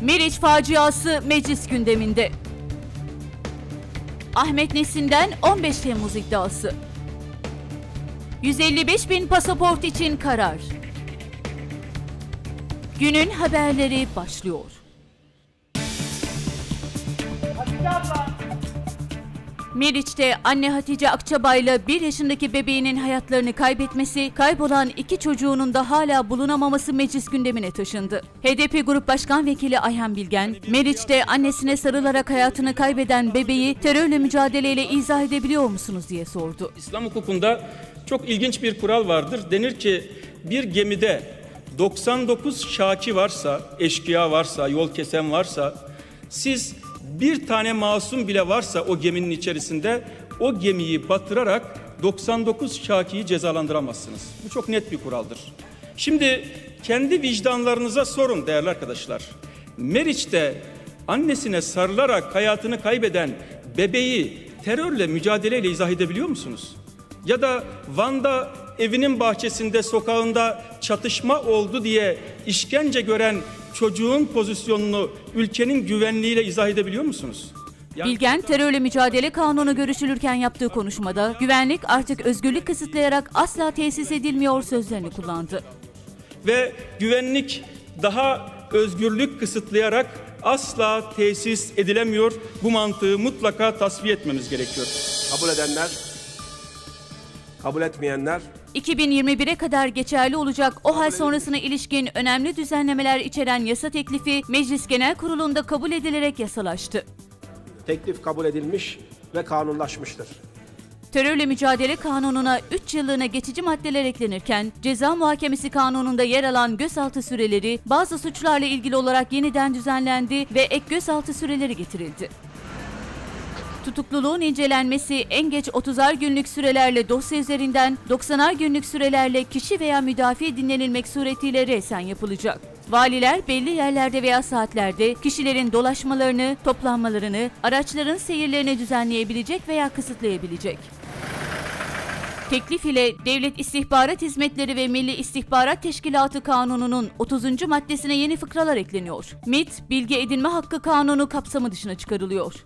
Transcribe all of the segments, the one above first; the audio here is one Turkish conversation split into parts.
Meriç faciası meclis gündeminde. Ahmet Nesin'den 15 Temmuz iddiası. 155 bin pasaport için karar. Günün haberleri başlıyor. Meriç'te anne Hatice Akçabay'la 1 yaşındaki bebeğinin hayatlarını kaybetmesi, kaybolan iki çocuğunun da hala bulunamaması meclis gündemine taşındı. HDP Grup Başkan Vekili Ayhan Bilgen, Meriç'te annesine sarılarak hayatını kaybeden bebeği terörle mücadeleyle izah edebiliyor musunuz diye sordu. İslam hukukunda çok ilginç bir kural vardır. Denir ki bir gemide 99 şaki varsa, eşkıya varsa, yol kesen varsa siz bir tane masum bile varsa o geminin içerisinde o gemiyi batırarak 99 şakiyi cezalandıramazsınız. Bu çok net bir kuraldır. Şimdi kendi vicdanlarınıza sorun değerli arkadaşlar. Meriç'te annesine sarılarak hayatını kaybeden bebeği terörle mücadeleyle izah edebiliyor musunuz? Ya da Van'da evinin bahçesinde, sokağında çatışma oldu diye işkence gören çocuğun pozisyonunu ülkenin güvenliğiyle izah edebiliyor musunuz? Bilgen, terörle mücadele kanunu görüşülürken yaptığı konuşmada güvenlik artık özgürlük kısıtlayarak asla tesis edilmiyor sözlerini kullandı. Ve güvenlik daha özgürlük kısıtlayarak asla tesis edilemiyor. Bu mantığı mutlaka tasfiye etmemiz gerekiyor. Kabul edenler, kabul etmeyenler 2021'e kadar geçerli olacak o hal sonrasına ilişkin önemli düzenlemeler içeren yasa teklifi Meclis Genel Kurulu'nda kabul edilerek yasalaştı. Teklif kabul edilmiş ve kanunlaşmıştır. Terörle mücadele kanununa 3 yıllığına geçici maddeler eklenirken ceza muhakemesi kanununda yer alan gözaltı süreleri bazı suçlarla ilgili olarak yeniden düzenlendi ve ek gözaltı süreleri getirildi. Tutukluluğun incelenmesi en geç 30'ar günlük sürelerle dosya üzerinden 90'ar günlük sürelerle kişi veya müdafi dinlenilmek suretiyle resen yapılacak. Valiler belli yerlerde veya saatlerde kişilerin dolaşmalarını, toplanmalarını, araçların seyirlerini düzenleyebilecek veya kısıtlayabilecek. Teklif ile Devlet İstihbarat Hizmetleri ve Milli İstihbarat Teşkilatı Kanunu'nun 30. maddesine yeni fıkralar ekleniyor. MIT, bilgi edinme hakkı kanunu kapsamı dışına çıkarılıyor.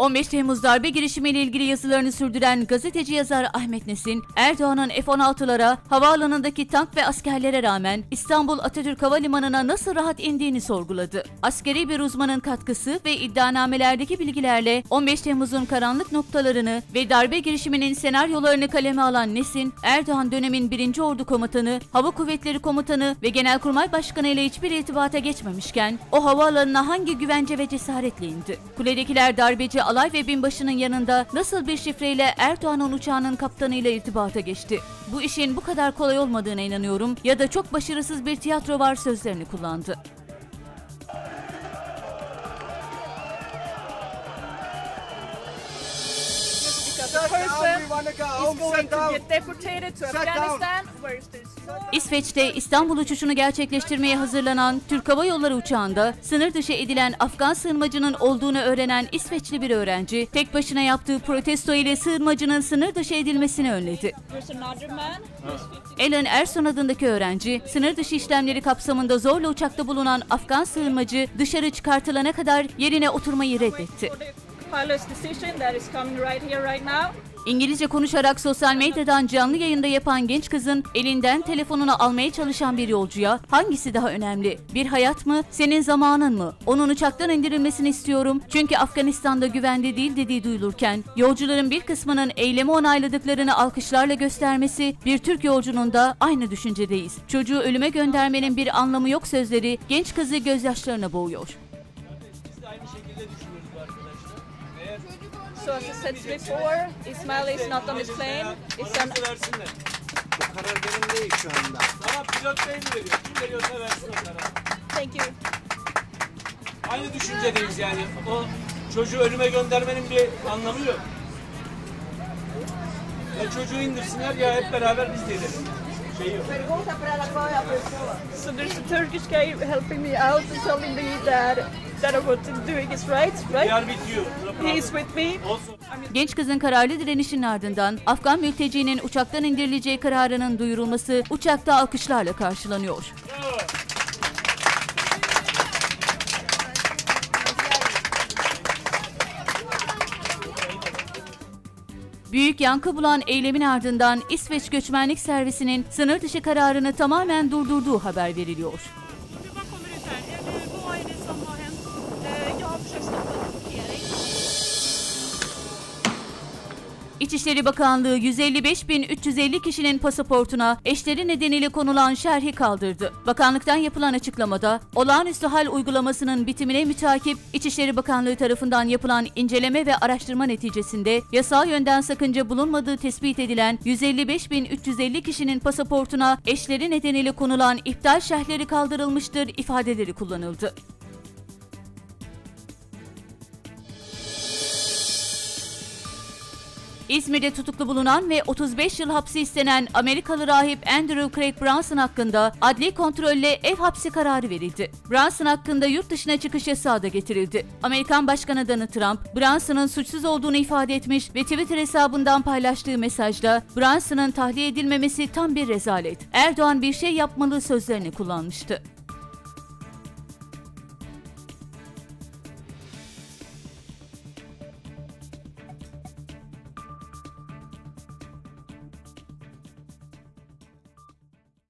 15 Temmuz darbe girişimiyle ilgili yazılarını sürdüren gazeteci yazar Ahmet Nesin, Erdoğan'ın F-16'lara, havaalanındaki tank ve askerlere rağmen İstanbul Atatürk Havalimanı'na nasıl rahat indiğini sorguladı. Askeri bir uzmanın katkısı ve iddianamelerdeki bilgilerle 15 Temmuz'un karanlık noktalarını ve darbe girişiminin senaryolarını kaleme alan Nesin, Erdoğan dönemin 1. Ordu Komutanı, Hava Kuvvetleri Komutanı ve Genelkurmay Başkanı ile hiçbir irtibata geçmemişken o havaalanına hangi güvence ve cesaretle indi? Kuledekiler darbeci alay ve binbaşının yanında nasıl bir şifreyle Erdoğan'ın uçağının kaptanıyla irtibata geçti? Bu işin bu kadar kolay olmadığına inanıyorum ya da çok başarısız bir tiyatro var sözlerini kullandı. İsveç'te İstanbul uçuşunu gerçekleştirmeye hazırlanan Türk Hava Yolları uçağında sınır dışı edilen Afgan sığınmacının olduğunu öğrenen İsveçli bir öğrenci tek başına yaptığı protesto ile sığınmacının sınır dışı edilmesini önledi. Alan Erson adındaki öğrenci, sınır dışı işlemleri kapsamında zorla uçakta bulunan Afgan sığınmacı dışarı çıkartılana kadar yerine oturmayı reddetti. İngilizce konuşarak sosyal medyadan canlı yayında yapan genç kızın elinden telefonunu almaya çalışan bir yolcuya hangisi daha önemli? Bir hayat mı, senin zamanın mı? Onun uçaktan indirilmesini istiyorum çünkü Afganistan'da güvende değil dediği duyulurken yolcuların bir kısmının eylemi onayladıklarını alkışlarla göstermesi bir Türk yolcunun da aynı düşüncedeyiz. Çocuğu ölüme göndermenin bir anlamı yok sözleri genç kızı gözyaşlarına boğuyor. So as I said before, Ismail is not on his plane. It's an. O karar benim değil şu anda. Tamam pilot bey mi veriyor? Kim veriyorsa versin o kararı. thank you. Aynı düşüncedeyiz yani. O çocuğu ölüme göndermenin bir anlamı yok. Ya çocuğu indirsinler ya hep beraber biz de edelim. Şey yok. So there's a Turkish guy helping me out and telling me that that I'm doing is right, We right? are with you. No problem. He is with me. Also, Genç kızın kararlı direnişinin ardından Afgan mültecinin uçaktan indirileceği kararının duyurulması uçakta alkışlarla karşılanıyor. Büyük yankı bulan eylemin ardından İsveç Göçmenlik Servisi'nin sınır dışı kararını tamamen durdurduğu haber veriliyor. İçişleri Bakanlığı 155.350 kişinin pasaportuna eşleri nedeniyle konulan şerhi kaldırdı. Bakanlıktan yapılan açıklamada olağanüstü hal uygulamasının bitimine mütakip İçişleri Bakanlığı tarafından yapılan inceleme ve araştırma neticesinde yasal yönden sakınca bulunmadığı tespit edilen 155.350 kişinin pasaportuna eşleri nedeniyle konulan iptal şerhleri kaldırılmıştır ifadeleri kullanıldı. İzmir'de tutuklu bulunan ve 35 yıl hapsi istenen Amerikalı rahip Andrew Craig Brunson hakkında adli kontrolle ev hapsi kararı verildi. Brunson hakkında yurt dışına çıkış yasağı da getirildi. Amerikan Başkanı Donald Trump, Brunson'ın suçsuz olduğunu ifade etmiş ve Twitter hesabından paylaştığı mesajda Brunson'ın tahliye edilmemesi tam bir rezalet. Erdoğan bir şey yapmalı sözlerini kullanmıştı.